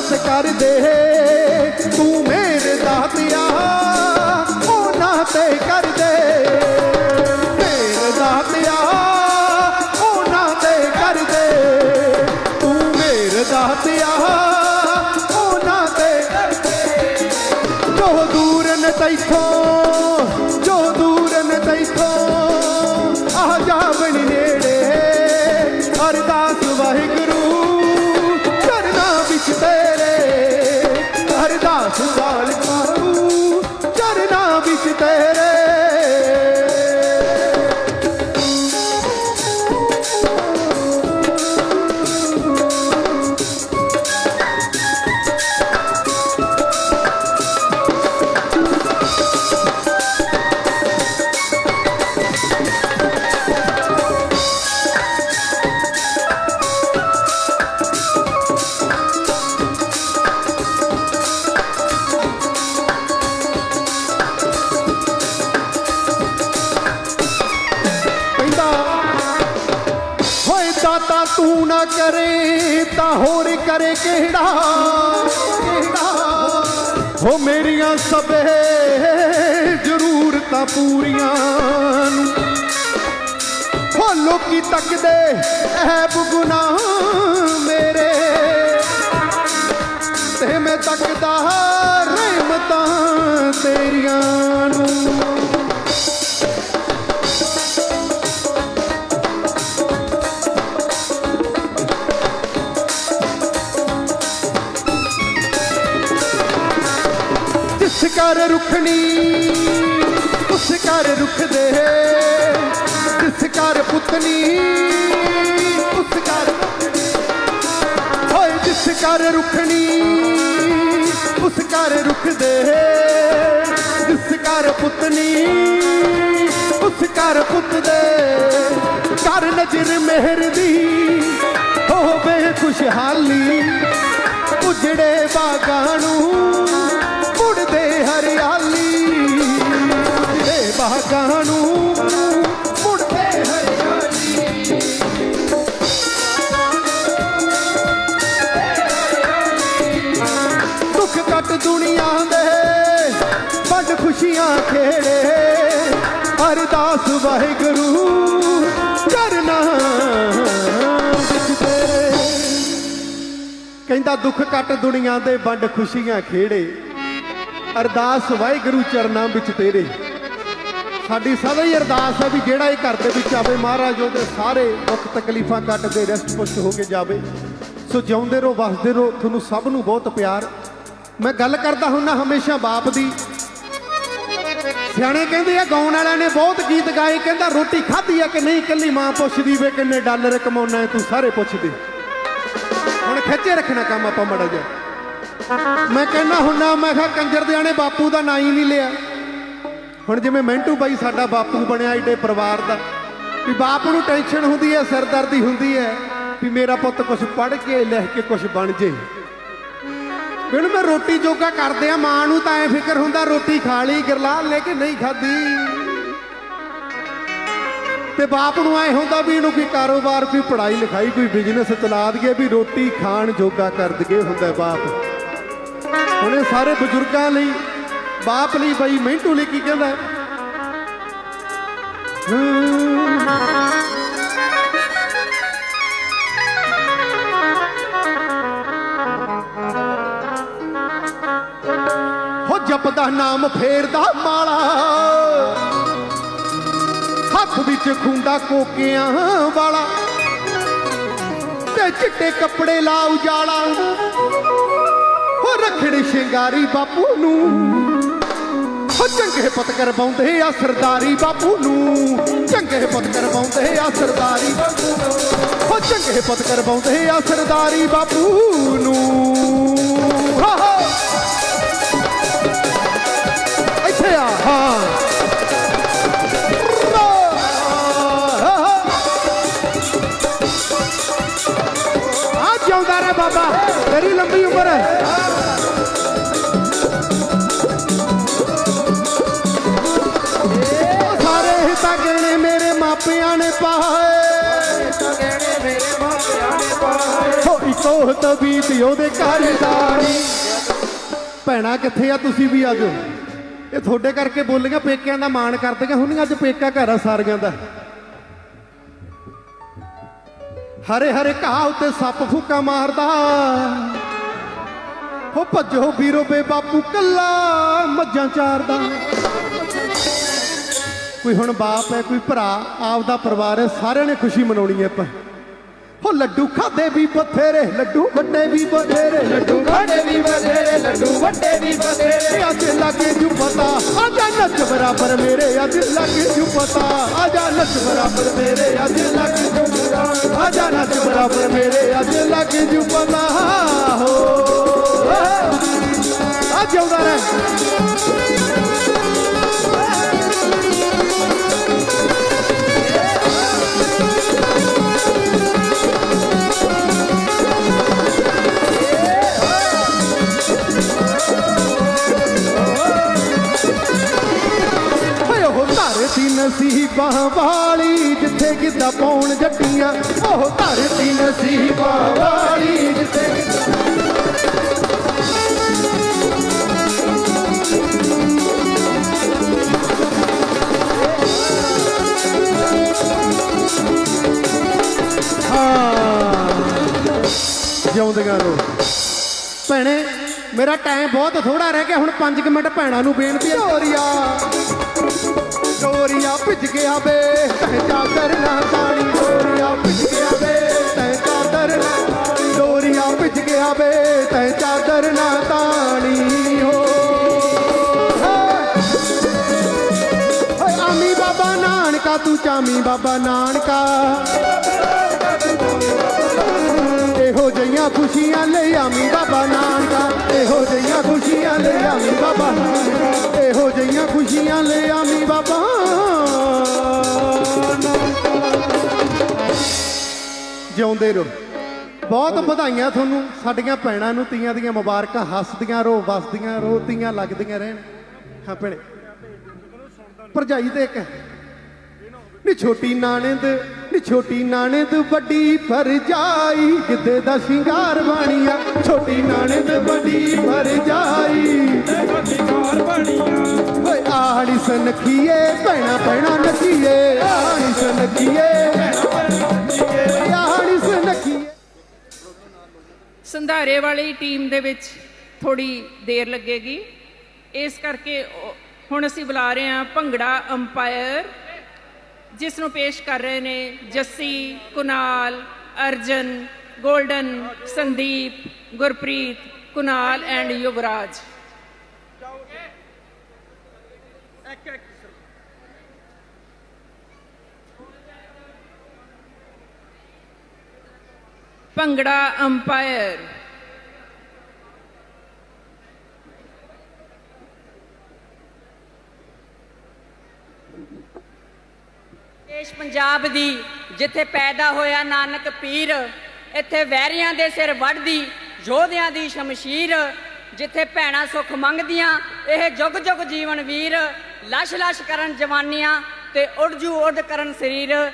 ਤਰਸ ਕਰਦੇ, ਤੂੰ ਮੇਰੇ ਦਾਤਿਆ ਉਹਨਾਂ ਤੇ ਕਰਦੇ। ਮੇਰੇ ਦਾਤਿਆ ਉਹਨਾਂ ਤੇ ਕਰਦੇ। ਤੂੰ ਮੇਰੇ ਦਾਤਿਆ ਅਰਦਾਸ ਤਾਂ ਹੋਰ ਕਰੇ ਕਿਹੜਾ? ਕਿਹੜਾ ਹੋ ਮੇਰੀਆਂ ਸਭੇ ਜ਼ਰੂਰਤਾਂ ਪੂਰੀਆਂ ਨੂੰ। ਹੋ ਲੋਕੀ ਤੱਕਦੇ ਐਬ ਗੁਨਾਹ ਮੇਰੇ। ਤੇ ਮੈਂ ਤੱਕਦਾ ਰਹਿਮਤਾਂ ਤੇਰੀਆਂ ਨੂੰ। ਕਰ ਰੁਖਣੀ, ਉਸ ਕਰ ਰੁਖ ਜਿਸ ਕਰ ਪੁੱਤਨੀ, ਉਸ ਕਰ ਹੋਏ, ਜਿਸ ਕਰ ਰੁਖਣੀ, ਉਸ ਕਰ ਰੁਖ ਜਿਸ ਕਰ ਪੁੱਤਨੀ, ਉਸ ਕਰ ਪੁੱਤ ਕਰ ਨਜ਼ਰ ਮਿਹਰ ਦੀ, ਹੋਵੇ ਖੁਸ਼ਹਾਲੀ, ਉਜੜੇ ਬਾਗਾਂ ਨੂੰ ਮੁੜਦੇ ਹਰਿਆਲੀ। ਉਜੜੇ ਬਾਗਾਂ ਨੂੰ ਮੁੜਦੇ ਹਰਿਆਲੀ। ਦੁੱਖ ਕੱਟ ਦੁਨੀਆ ਦੇ ਵੱਡ ਖੁਸ਼ੀਆਂ ਖੇੜੇ। ਅਰਦਾਸ ਵਾਹਿਗੁਰੂ ਕਰਨਾ ਕਹਿੰਦਾ ਦੁੱਖ ਕੱਟ ਦੁਨੀਆ ਦੇ ਵੰਡ ਖੁਸ਼ੀਆਂ ਖੇੜੇ। ਅਰਦਾਸ ਵਾਹਿਗੁਰੂ ਚਰਨਾਂ ਵਿੱਚ ਤੇਰੇ। ਸਾਡੀ ਸਦਾ ਹੀ ਅਰਦਾਸ ਹੈ ਵੀ ਜਿਹੜਾ ਇਹ ਘਰ ਦੇ ਵਿੱਚ ਆਵੇ, ਮਹਾਰਾਜ ਉਹਦੇ ਸਾਰੇ ਦੁੱਖ ਤਕਲੀਫਾਂ ਕੱਟ ਦੇ ਰੈਸਟ ਪੁਸ਼ਟ ਹੋ ਕੇ ਜਾਵੇ। ਸੋ ਜਿਉਂਦੇ ਰਹੋ, ਵਸਦੇ ਰਹੋ, ਤੁਹਾਨੂੰ ਸਭ ਨੂੰ ਬਹੁਤ ਪਿਆਰ। ਮੈਂ ਗੱਲ ਕਰਦਾ ਹੁੰਨਾ ਹਮੇਸ਼ਾ ਬਾਪ ਦੀ। ਸਿਆਣੇ ਕਹਿੰਦੇ ਆ, ਗਾਉਣ ਵਾਲਿਆਂ ਨੇ ਬਹੁਤ ਗੀਤ ਗਾਏ, ਕਹਿੰਦਾ ਰੋਟੀ ਖਾਧੀ ਆ ਕਿ ਨਹੀਂ ਕੱਲੀ ਮਾਂ ਪੁੱਛਦੀ ਵੇ ਕਿੰਨੇ ਡਾਲਰ ਕਮਾਉਣਾ ਹੈ, ਤੂੰ ਸਾਰੇ ਪੁੱਛਦੇ। ਹੁਣ ਖਿੱਚੇ ਰੱਖਣਾ ਕੰਮ ਆਪਾਂ ਮੜਾ ਜਾ ਮੈਂ ਕਹਿੰਦਾ ਹੁੰਨਾ ਮੈਂ ਕਿਹਾ ਕੰਜਰ ਦਿਆਂ ਨੇ ਬਾਪੂ ਦਾ ਨਾਂ ਹੀ ਨਹੀਂ ਲਿਆ। ਹੁਣ ਜਿਵੇਂ ਮੈਂਟੂ ਬਾਈ ਸਾਡਾ ਬਾਪੂ ਬਣਿਆ ਏਡੇ ਪਰਿਵਾਰ ਦਾ, ਵੀ ਬਾਪ ਨੂੰ ਟੈਨਸ਼ਨ ਹੁੰਦੀ ਹੈ, ਸਿਰਦਰਦੀ ਹੁੰਦੀ ਹੈ, ਵੀ ਮੇਰਾ ਪੁੱਤ ਕੁਝ ਪੜ੍ਹ ਕੇ, ਲਿਖ ਕੇ ਕੁਝ ਬਣ ਜੇ। ਬਿਨ ਮੈਂ ਰੋਟੀ ਜੋਗਾ ਕਰਦੇ ਆ, ਮਾਂ ਨੂੰ ਤਾਂ ਐ ਫਿਕਰ ਹੁੰਦਾ, ਰੋਟੀ ਖਾ ਲਈ, ਗਿਰਲਾ ਲੈ ਕੇ ਨਹੀਂ ਖਾਦੀ ਤੇ ਬਾਪ ਨੂੰ ਐ ਹੁੰਦਾ ਵੀ ਇਹਨੂੰ ਕੋਈ ਕਾਰੋਬਾਰ, ਕੋਈ ਪੜ੍ਹਾਈ ਲਿਖਾਈ ਕੋਈ ਬਿਜ਼ਨਸ ਚਲਾ ਦਈਏ ਵੀ ਰੋਟੀ ਖਾਣ ਜੋਗਾ ਕਰ ਦਈਏ ਹੁੰਦਾ ਬਾਪ। ਹੁਣ ਇਹ ਸਾਰੇ ਬਜ਼ੁਰਗਾਂ ਲਈ, ਬਾਪ ਲਈ ਬਈ ਮਿੰਟੂ ਲਈ ਕੀ ਕਹਿੰਦਾ ਹੋ? ਜਪਦਾ ਨਾਮ ਫੇਰਦਾ ਮਾਲਾ। ਹੱਥ ਵਿੱਚ ਖੁੰਡਾ ਕੋਕਿਆਂ ਵਾਲਾ। ਤੇ ਚਿੱਟੇ ਕੱਪੜੇ ਲਾ ਉਜਾਲਾ। ਰੱਖੜੀ ਸ਼ਿੰਗਾਰੀ ਬਾਪੂ ਨੂੰ। ਹੋ ਚੰਗੇ ਪੁੱਤ ਕਰਵਾਉਂਦੇ ਆ ਸਰਦਾਰੀ ਬਾਪੂ ਨੂੰ। ਚੰਗੇ ਪੁੱਤ ਕਰਵਾਉਂਦੇ ਆ ਸਰਦਾਰੀ ਬਾਪੂ ਨੂੰ। ਹੋ ਚੰਗੇ ਪੁੱਤ ਕਰਵਾਉਂਦੇ ਆ ਸਰਦਾਰੀ ਬਾਪੂ ਨੂੰ। ਹਾ ਹਾ। ਇੱਥੇ ਆ, ਹਾਂ। ਜਿਉਂਦਾ ਰਹਿ ਬਾਬਾ। ਤੇਰੀ ਲੰਬੀ ਉਮਰ ਸਾਰੇ ਹਿੱਸਾ ਗਹਿਣੇ ਮੇਰੇ ਮਾਪਿਆਂ ਨੇ ਪਾਏ। ਹੋ ਕੋਹ ਤਬੀਤ ਉਹਦੇ ਘਰ ਭੈਣਾ, ਕਿੱਥੇ ਆ ਤੁਸੀਂ ਵੀ ਆਜੋ ਇਹ ਤੁਹਾਡੇ ਕਰਕੇ ਬੋਲੀਆਂ, ਪੇਕਿਆਂ ਦਾ ਮਾਣ ਕਰਦੀਆਂ ਹੁੰਦੀਆਂ, ਅੱਜ ਪੇਕਾ ਘਰ ਆ ਸਾਰੀਆਂ ਦਾ। ਹਰੇ ਹਰੇ ਘਾਹ ਉੱਤੇ ਸੱਪ ਫੂਕਾ ਮਾਰਦਾ। ਹੋ ਭੱਜੋ ਵੀਰੋ ਬੇ ਬਾਪੂ ਕੱਲਾ ਮੱਝਾਂ ਚਾਰਦਾ। ਕੋਈ ਹੁਣ ਬਾਪ ਹੈ ਕੋਈ ਭਰਾ ਆਪਦਾ ਪਰਿਵਾਰ ਹੈ ਸਾਰਿਆਂ ਨੇ ਖੁਸ਼ੀ ਮਨਾਉਣੀ ਹੈ ਆਪਾਂ। ਹੋ ਲੱਡੂ ਖਾਦੇ ਵੀ ਬਥੇਰੇ ਲੱਡੂ ਵੱਡੇ ਵੀ ਬਥੇਰੇ। ਲੱਡੂ ਵੱਡੇ ਵੀ ਬਥੇਰੇ ਲੱਡੂ ਵੱਡੇ ਵੀ ਬਥੇਰੇ। ਅੱਜ ਲੱਗੇ ਜੂ ਬਰਾਬਰ ਮੇਰੇ ਅੱਜ ਲੱਗ ਜੂ ਪਤਾ ਆਜਾ ਨੱਚ ਬਰਾਬਰ ਮੇਰੇ ਅੱਜ ਲੱਗੇ ਜੂ ਪਤਾ ਆਜਾ ਨੱਚ ਬਰਾਬਰ ਮੇਰੇ ਅੱਜ ਲੱਗ ਜੂ ਪਤਾ ਹੋ ਆ ਜਿਉਂਦਾ ਰਹਿ ਵਾਲੀ ਜਿੱਥੇ ਗਿੱਧਾ ਪਾਉਣ ਜੱਟੀਆਂ, ਉਹ ਧਰਤੀ ਨਸੀਬਾਂ ਵਾਲੀ ਜਿੱਥੇ ਗਿੱਧਾ ਹਾਂ ਭੈਣੇ, ਮੇਰਾ ਟਾਈਮ ਬਹੁਤ ਥੋੜਾ ਰਹਿ ਗਿਆ, ਹੁਣ 5 ਮਿੰਟ ਭੈਣਾਂ ਨੂੰ ਬੇਨਤੀ ਹੈ ਚੋਰੀਆ। ਚੋਰੀਆ ਭਿੱਜ ਗਿਆ ਵੇ ਤੈ ਚਾਦਰ ਨਾ ਤਾਣੀ ਚੋਰੀਆ ਭਿੱਜ ਗਿਆ ਵੇ ਤੈ ਚਾਦਰ ਨਾ ਡੋਰੀਆਂ ਚੋਰੀਆ ਭਿੱਜ ਗਿਆ ਵੇ ਤੈ ਚਾਦਰ ਨਾ ਤਾਣੀ ਹੋ। ਓਏ ਆਮੀ ਬਾਬਾ ਨਾਨਕਾ, ਤੂੰ ਚਾਮੀ ਬਾਬਾ ਨਾਨਕਾ। ਇਹੋ ਜਈਆਂ ਖੁਸ਼ੀਆਂ ਲਈ ਆਮੀ ਬਾਬਾ ਨਾਨਕਾ। ਇਹੋ ਜਈਆਂ ਖੁਸ਼ੀਆਂ ਲਈ ਆਮੀ ਬਾਬਾ ਇਹੋ ਜਈਆਂ ਖੁਸ਼ੀਆਂ ਲਈ ਆਮੀ ਬਾਬਾ ਜਿਉਂਦੇ ਰਹੋ। ਬਹੁਤ ਵਧਾਈਆਂ ਤੁਹਾਨੂੰ, ਸਾਡੀਆਂ ਭੈਣਾਂ ਨੂੰ ਤੀਆਂ ਦੀਆਂ ਮੁਬਾਰਕਾਂ, ਹੱਸਦੀਆਂ ਰਹੋ, ਵਸਦੀਆਂ ਰਹੋ, ਤੀਆਂ ਲੱਗਦੀਆਂ ਰਹਿਣ। ਹਾਂ ਭੈਣੇ। ਭਰਜਾਈ ਤੇ ਇੱਕ ਨੀ ਛੋਟੀ ਨਾਨਿੰਦ, ਨੀ ਛੋਟੀ ਨਾਨਿੰਦ, ਵੱਡੀ ਭਰਜਾਈ ਕਿਤੇ ਦਾ ਸ਼ਿੰਗਾਰ ਬਣੀਆ। ਛੋਟੀ ਨਾਨਿੰਦ, ਵੱਡੀ ਭਰਜਾਈ। ਕਾਰ ਬਣੀਆਂ ਓਏ ਆੜੀ ਸਨਖੀਏ, ਭੈਣਾ ਭੈਣਾ ਨਖੀਏ ਆੜੀ ਸਨਖੀਏ। ਸੰਧਾਰੇ ਵਾਲੀ ਟੀਮ ਦੇ ਵਿੱਚ ਥੋੜੀ ਦੇਰ ਲੱਗੇਗੀ। ਇਸ ਕਰਕੇ ਹੁਣ ਅਸੀਂ ਬੁਲਾ ਰਹੇ ਹਾਂ ਭੰਗੜਾ ਅੰਪਾਇਰ ਜਿਸ ਨੂੰ ਪੇਸ਼ ਕਰ ਰਹੇ ਨੇ Jassi, Kunal, Arjan, Golden, Sandeep, Gurpreet, Kunal and Yuvraj. Bhangra Empire. ਦੇਸ਼ ਪੰਜਾਬ ਦੀ ਜਿੱਥੇ ਪੈਦਾ ਹੋਇਆ ਨਾਨਕ ਪੀਰ, ਇੱਥੇ ਵੈਰੀਆਂ ਦੇ ਸਿਰ ਵੱਢਦੀ ਯੋਧਿਆਂ ਦੀ ਸ਼ਮਸ਼ੀਰ, ਜਿੱਥੇ ਭੈਣਾਂ ਸੁੱਖ ਮੰਗਦੀਆਂ, ਇਹ ਜੁਗ ਜੁਗ ਜੀਵਨ ਵੀਰ, ਲਸ਼ ਲਸ਼ ਕਰਨ ਜਵਾਨੀਆਂ ਤੇ ਉੜ ਜੂ ਉੜ ਕਰਨ ਸਰੀਰ